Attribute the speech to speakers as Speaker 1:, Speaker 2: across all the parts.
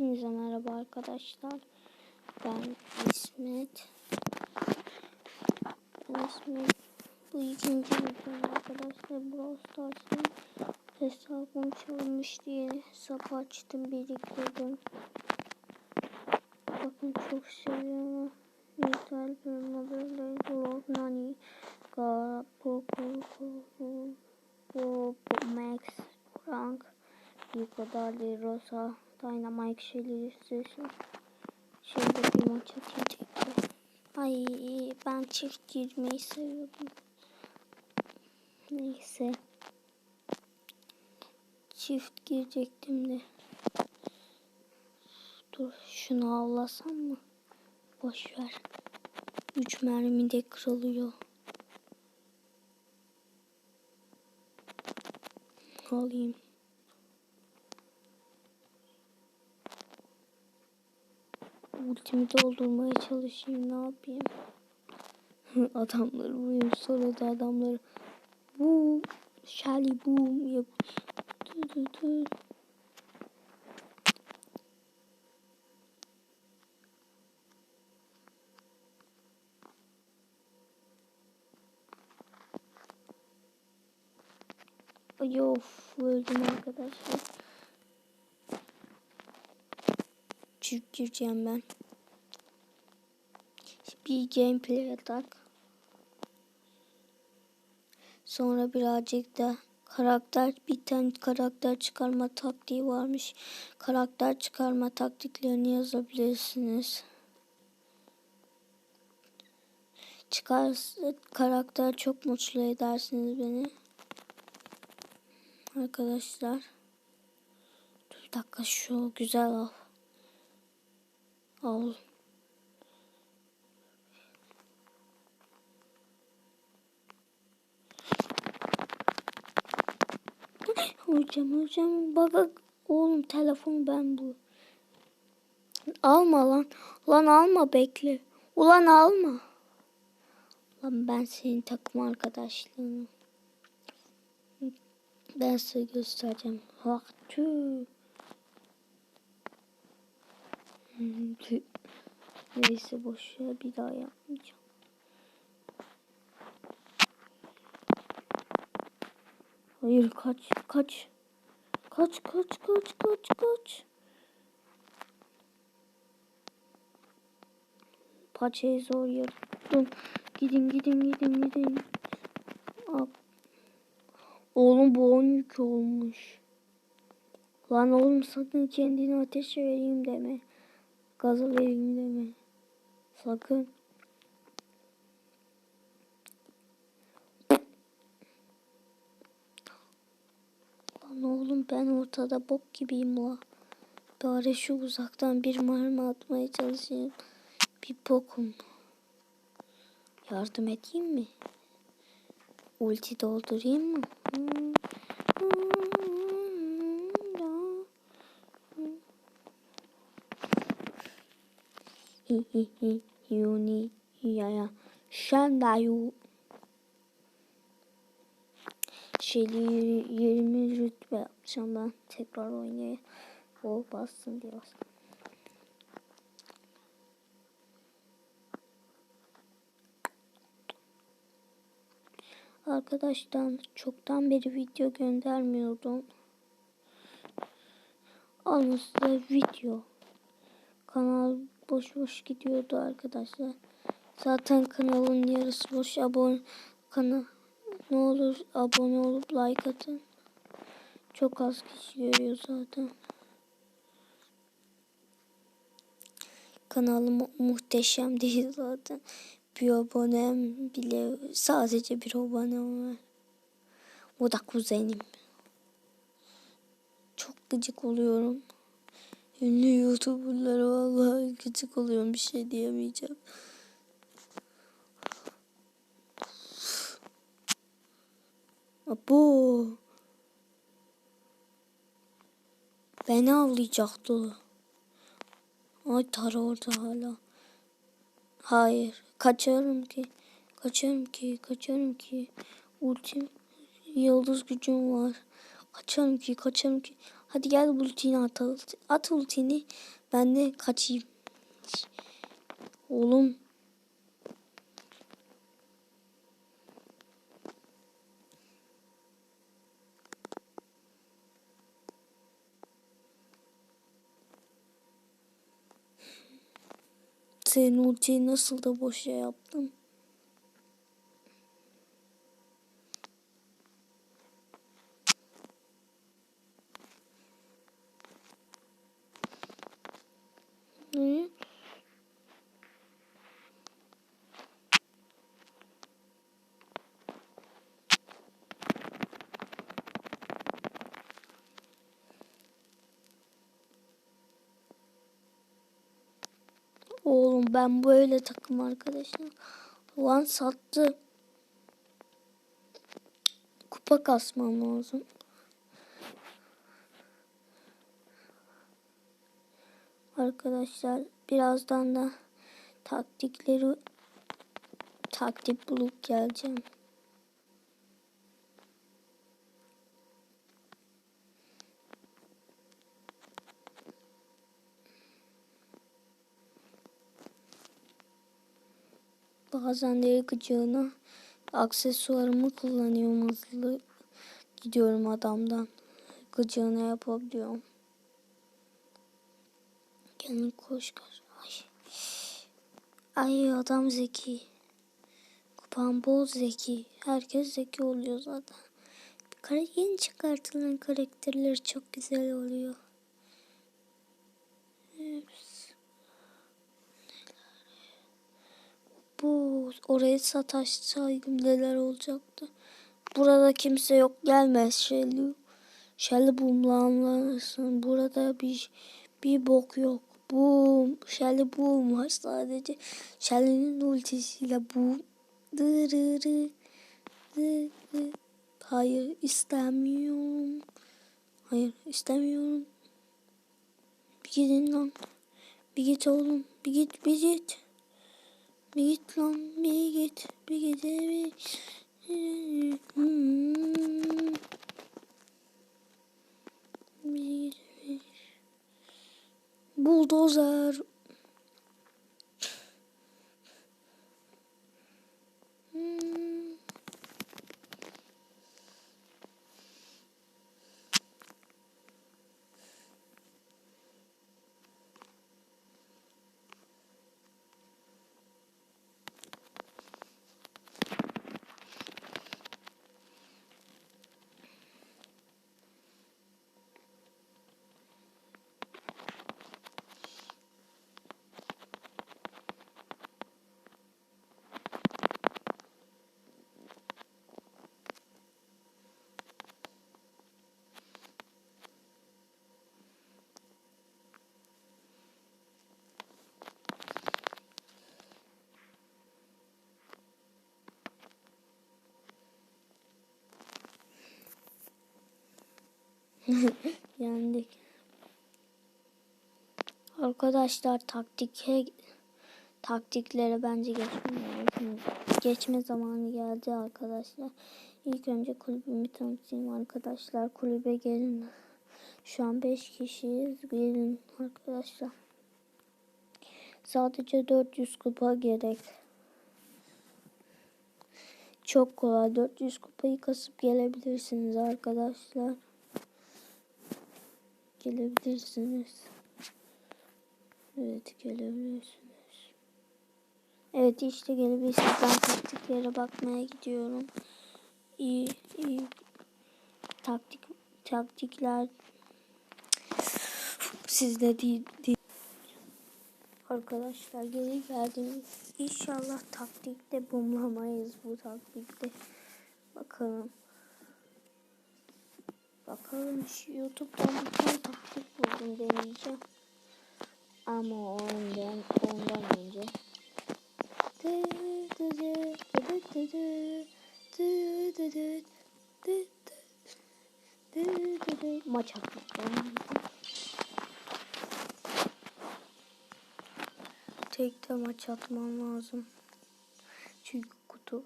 Speaker 1: Hepinize merhaba arkadaşlar. Ben İsmet. Ben İsmet. Bu ikinci videom arkadaşlar. Brawl Stars'ın hesabım çalınmış diye hesap açtım biriktirdim. Bakın çok seviyorum. Güzel bir böyle Lord Nani. Max, Frank. Dali, Rosa, Dynamite, Shelly, Station. Şimdi bir maç atacaktı. Ay ben çift girmeyi seviyordum. Neyse. Çift girecektim de. Dur şunu avlasam mı? Boş ver. Üç mermi de kırılıyor. Alayım. Ultimi doldurmaya çalışayım ne yapayım. adamları vurayım sonra da adamları boom Shelly boom yap. Dur, dur, dur. Ay of öldüm arkadaşlar. Çift gireceğim ben. Bir gameplay atak. Sonra birazcık da karakter bir tane karakter çıkarma taktiği varmış. Karakter çıkarma taktiklerini yazabilirsiniz. Çıkar karakter çok mutlu edersiniz beni. Arkadaşlar. Dur dakika şu güzel al. Al. Hocam hocam bak oğlum telefon ben bu. Alma lan. Lan alma bekle. Ulan alma. Lan ben senin takım arkadaşlığını. Ben size göstereceğim. Bak Neyse boş ver bir daha yapmayacağım. Hayır kaç kaç. Kaç kaç kaç kaç kaç. Paçayı zor yırttım. Gidin gidin gidin gidin. Al. Oğlum bu 12 olmuş. Lan oğlum sakın kendini ateşe vereyim deme. Vereyim deme. Sakın. Lan oğlum ben ortada bok gibiyim la. Bari şu uzaktan bir mermi atmaya çalışayım. Bir bokum. Yardım edeyim mi? Ulti doldurayım mı? Hi hi hi yuni ya ya şandayu şeyli 20 rütbe yapacağım ben tekrar oynayayım. Bol bassın diye bastım. Arkadaşlar çoktan beri video göndermiyordum. Anısında video. Kanal boş boş gidiyordu arkadaşlar. Zaten kanalın yarısı boş. Abone kanal ne olur abone olup like atın. Çok az kişi görüyor zaten. Kanalım muhteşem değil zaten. Bir abonem bile sadece bir abonem var. O da kuzenim. Çok gıcık oluyorum. Ünlü youtuberlara vallahi gıcık oluyorum bir şey diyemeyeceğim. Bu beni avlayacaktı. Ay tar orada hala. Hayır. Kaçarım ki. Kaçarım ki. Kaçarım ki. Ultim. Yıldız gücüm var. Kaçarım ki kaçarım ki. Hadi gel ultini at. At ultini. Ben de kaçayım. Oğlum. Senin ultiyi nasıl da boşa yaptım. Ne? Oğlum ben böyle takım arkadaşım. Lan sattı. Kupa kasmam lazım. Arkadaşlar birazdan da taktikleri taktik bulup geleceğim. Bazen de gıcığına aksesuarımı kullanıyorum hızlı gidiyorum adamdan. Gıcığına yapabiliyorum. Kendin koş koş. Ay. Ay adam zeki. Kupan bol zeki. Herkes zeki oluyor zaten. Yeni çıkartılan karakterler çok güzel oluyor. Bu oraya sataşsaydım neler olacaktı. Burada kimse yok gelmez Shelly. Shelly boomlanırsın. Burada bir bir bok yok. Boom. Shelly boom var sadece. Shelly'nin ultisiyle boom. Dırırı. Dırırı. Hayır istemiyorum. Hayır istemiyorum. Bir gidin lan. Bir git oğlum. Bir git bir git. Bir git lan. Bir git. Bir git. Bir Hmm. Bir git. Buldozer. Yendik. Arkadaşlar taktike taktiklere bence geçme, geçme zamanı geldi arkadaşlar. İlk önce kulübümü tanıtayım arkadaşlar. Kulübe gelin. Şu an 5 kişiyiz. Gelin arkadaşlar. Sadece 400 kupa gerek. Çok kolay. 400 kupayı kasıp gelebilirsiniz arkadaşlar gelebilirsiniz. Evet gelebilirsiniz. Evet işte gelebilirsiniz. Ben taktiklere bakmaya gidiyorum. İyi iyi taktik taktikler sizde değil, değil. Arkadaşlar geri geldim. İnşallah taktikte bumlamayız bu taktikte. Bakalım. Bakalım YouTube'dan bir tane taktik buldum deneyeceğim. Ama ondan, ondan önce. Maç atmak Tekte maç atmam lazım. Çünkü kutu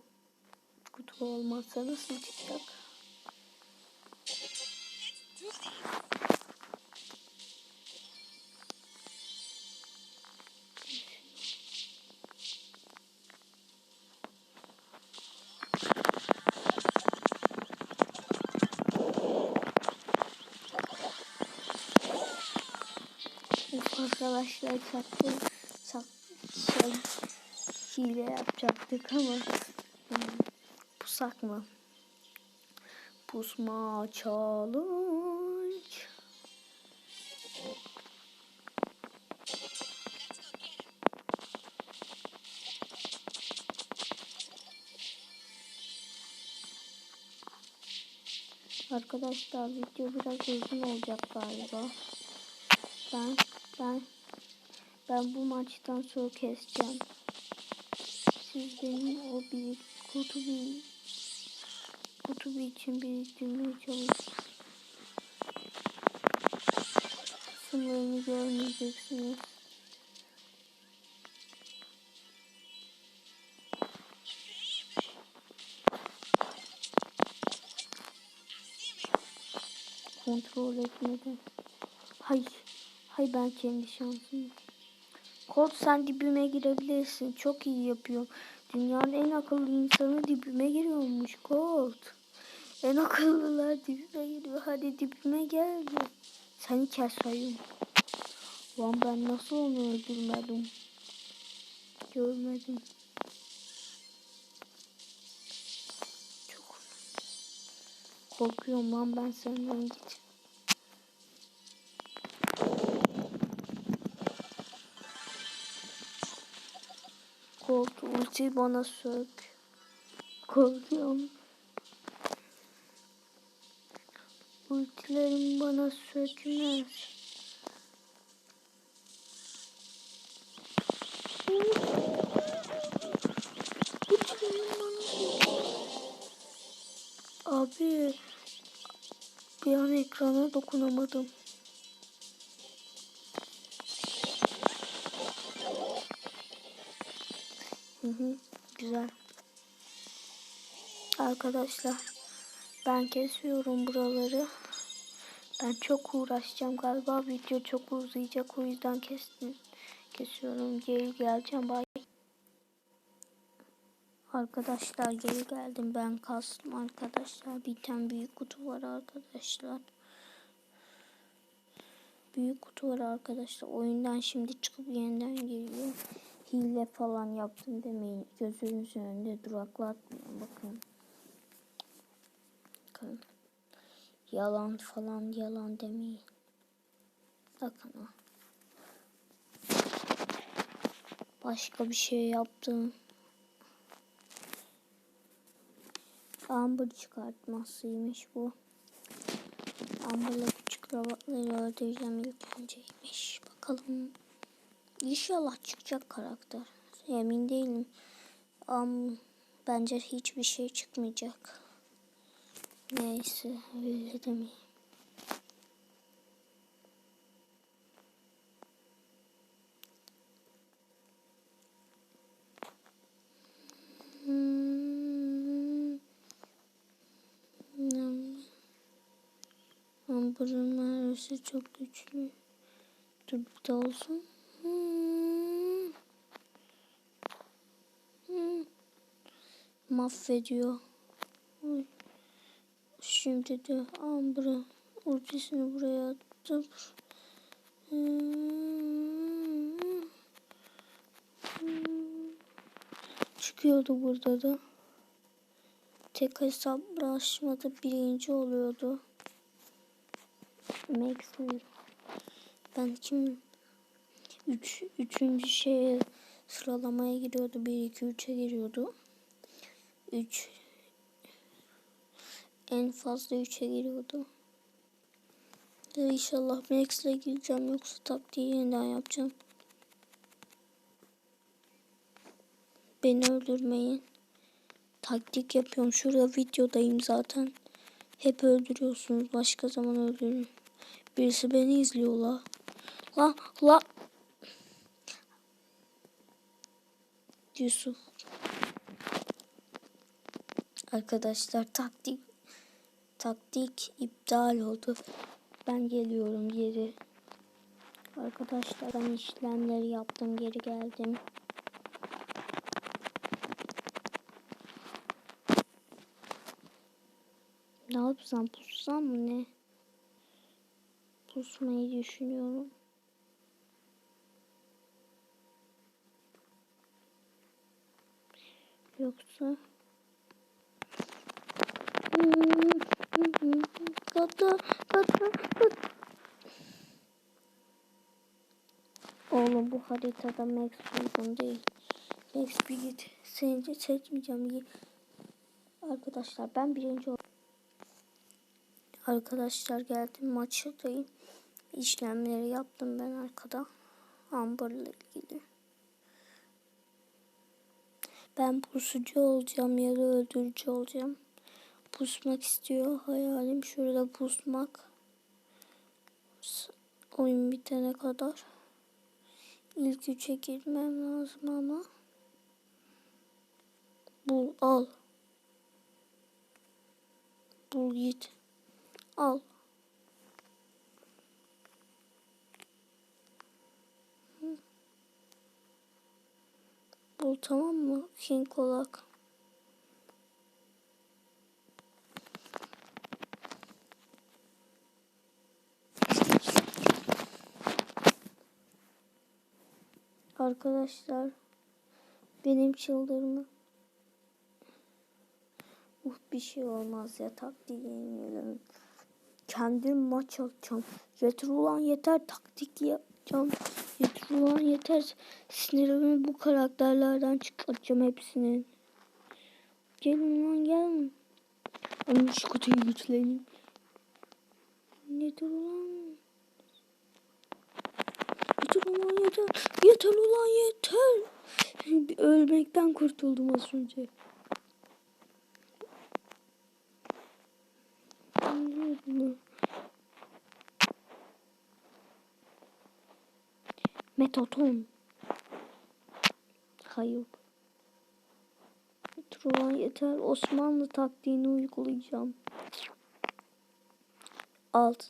Speaker 1: kutu olmazsa nasıl çıkacak? Arkadaşlar çaktı. Çak, şey, hile yapacaktık ama pusak mı? Pusma challenge. Arkadaşlar video biraz uzun olacak galiba. Ben ben ben bu maçtan sonra keseceğim. Siz benim o bir kutu bir kutu bir için biriktirmeye çalışın. Kısımlarını görmeyeceksiniz. Kontrol etmeden. Hayır. Hay ben kendi şansım. Kod sen dibime girebilirsin. Çok iyi yapıyor. Dünyanın en akıllı insanı dibime giriyormuş Kod. En akıllılar dibime giriyor. Hadi dibime geldi. Seni keseyim. Lan ben nasıl onu öldürmedim? Görmedim. Çok korkuyorum lan ben senden git. Ulti bana sök. Korkuyorum. Ultilerim bana sökmez. Abi bir an ekrana dokunamadım. Hı güzel. Arkadaşlar ben kesiyorum buraları. Ben çok uğraşacağım galiba video çok uzayacak o yüzden kestim. Kesiyorum geri geleceğim bay. Arkadaşlar geri geldim ben kastım arkadaşlar bir tane büyük kutu var arkadaşlar. Büyük kutu var arkadaşlar oyundan şimdi çıkıp yeniden geliyor hile falan yaptım demeyin. Gözünüzün önünde duraklatmayın. Bakın. Bakın. Yalan falan yalan demeyin. Bakın ha. Başka bir şey yaptım. Amber çıkartmasıymış bu. Amber'la küçük kravatları öldüreceğim ilk önceymiş. Bakalım. İnşallah çıkacak karakter. Emin değilim. Um, bence hiçbir şey çıkmayacak. Neyse öyle demeyeyim. Hmm. Amber'ın mermisi çok güçlü. Dur bu da olsun. Hmm. Hmm. Mahvediyor. Şimdi de Amber'ın ultisini buraya attım. Hmm. Çıkıyordu burada da. Tek hesaplaşmada birinci oluyordu. Max Ben kim üç, üçüncü şeye sıralamaya giriyordu. 1 2 3'e giriyordu. 3 en fazla 3'e giriyordu. İnşallah Max'le gireceğim yoksa taktiği yeniden yapacağım. Beni öldürmeyin. Taktik yapıyorum. Şurada videodayım zaten. Hep öldürüyorsunuz. Başka zaman öldürün. Birisi beni izliyor la. La la. Yusuf. Arkadaşlar taktik taktik iptal oldu. Ben geliyorum geri. Arkadaşlar ben işlemleri yaptım geri geldim. Ne yapsam pussam mı ne? Pusmayı düşünüyorum. Yoksa Kata kata kata. Oğlum bu haritada Max uygun değil. Max bir git. Seni de çekmeyeceğim. Arkadaşlar ben birinci. Arkadaşlar geldim maçtayım. İşlemleri yaptım ben arkada. Amber'la ilgili. Ben pusucu olacağım ya da öldürücü olacağım. Pusmak istiyor hayalim şurada pusmak. Oyun bitene kadar. İlk üçe girmem lazım ama. Bul al. Bul git. Al. Bul tamam mı? King Kolak. Arkadaşlar benim çıldırma. Uh bir şey olmaz ya taktik yenelim. Kendim maç atacağım. Yeter ulan yeter taktik yapacağım. Yeter ulan yeter. Sinirimi bu karakterlerden çıkartacağım hepsinin. Gelin lan gelin. Ama şu kutuyu güçleneyim. Yeter ulan. Yeter ulan yeter. Yeter ulan yeter. Ölmekten kurtuldum az önce. Metaton. Hayır. Yeter ulan yeter. Osmanlı taktiğini uygulayacağım. Alt.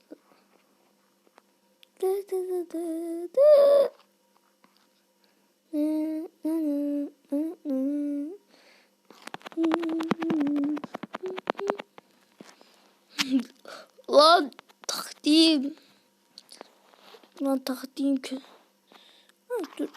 Speaker 1: Dı dı dı dı. Lan taktiğim. Lan taktiğim kötü. Dur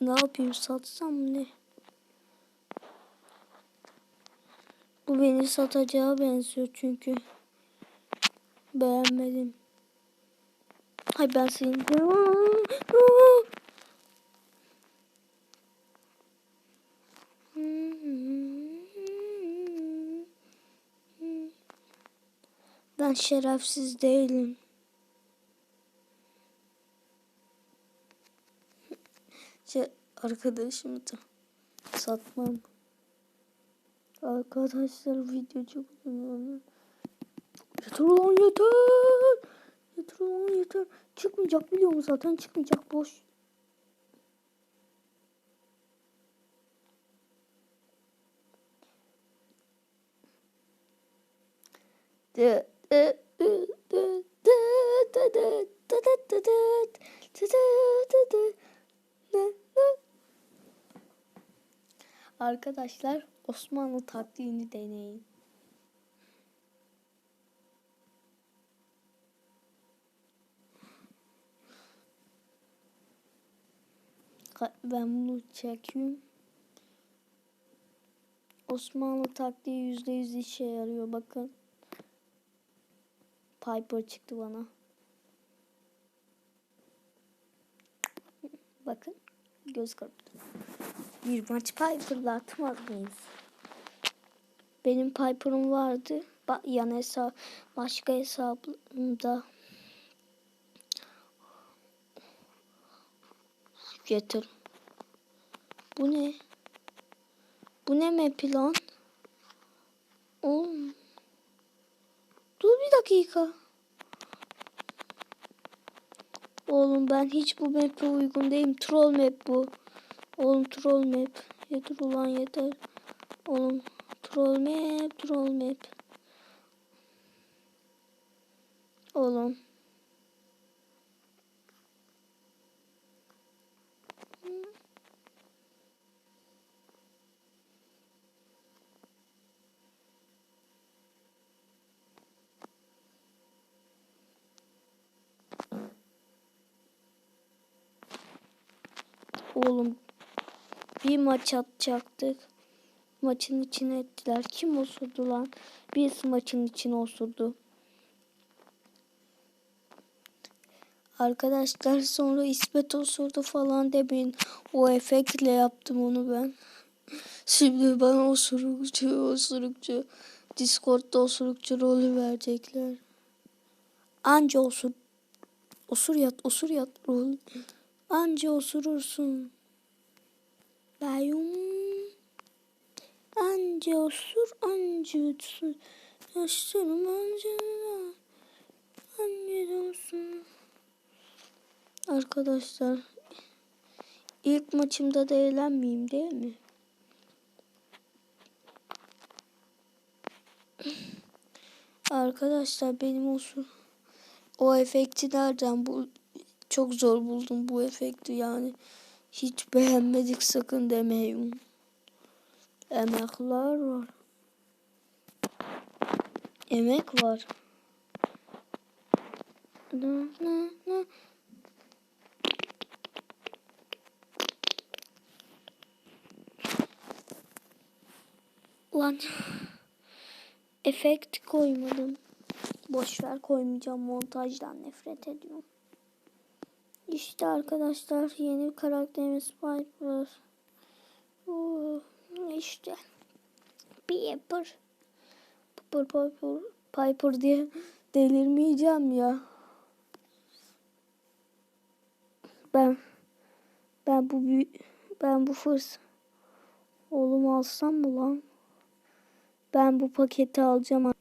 Speaker 1: ne yapayım satsam ne? Bu beni satacağı benziyor çünkü. Beğenmedim. Hay ben senin. Ben şerefsiz değilim. Şey, arkadaşımı da satmam. Arkadaşlar video çok uzun. Yeter ulan yeter. Yeter ulan yeter. Çıkmayacak biliyorum zaten çıkmayacak boş. De, de, de, de, de, de, de, de, de, de, de, de, de? Arkadaşlar Osmanlı taktiğini deneyin. Ben bunu çekeyim. Osmanlı taktiği yüzde yüz işe yarıyor bakın. Piper çıktı bana. Bakın göz kırptı. Bir maç Piper'la atmaz mıyız? Benim Piper'ım vardı. Ba yan hesap, başka hesabımda. Getir. Bu ne? Bu ne map'i lan? Oğlum. Dur bir dakika. Oğlum ben hiç bu map'e uygun değilim. Troll map bu. Oğlum troll map. Yeter ulan yeter. Oğlum troll map, troll map. Oğlum. Oğlum bir maç atacaktık. Maçın içine ettiler. Kim osurdu lan? Biz maçın içine osurdu. Arkadaşlar sonra İsmet osurdu falan demeyin. O efektle yaptım onu ben. Şimdi bana osurukçu, osurukçu. Discord'da osurukçu rolü verecekler. Anca osur. Osur yat, osur yat rol. Anca osurursun. Bayum. Anca osur, anca utsun. Yaşlarım anca. Anca olsun. Arkadaşlar. ilk maçımda da eğlenmeyeyim değil mi? Arkadaşlar benim olsun. O efekti nereden bu çok zor buldum bu efekti yani. Hiç beğenmedik sakın demeyin. Emekler var. Emek var. Na, na, na. Lan efekt koymadım. Boşver koymayacağım montajdan nefret ediyorum. İşte arkadaşlar yeni bir karakterimiz Piper. Oo, işte Piper. Piper Piper Piper diye delirmeyeceğim ya. Ben ben bu ben bu fırs oğlum alsam mı lan? Ben bu paketi alacağım.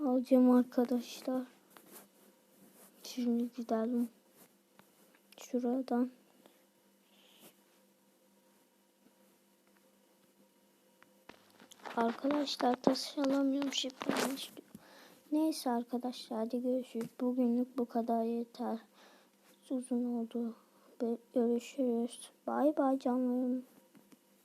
Speaker 1: Alacağım arkadaşlar. Şimdi gidelim. Şuradan. Arkadaşlar taş alamıyorum diyor. Neyse arkadaşlar hadi görüşürüz. Bugünlük bu kadar yeter. Uzun oldu. Görüşürüz. Bay bay canlarım.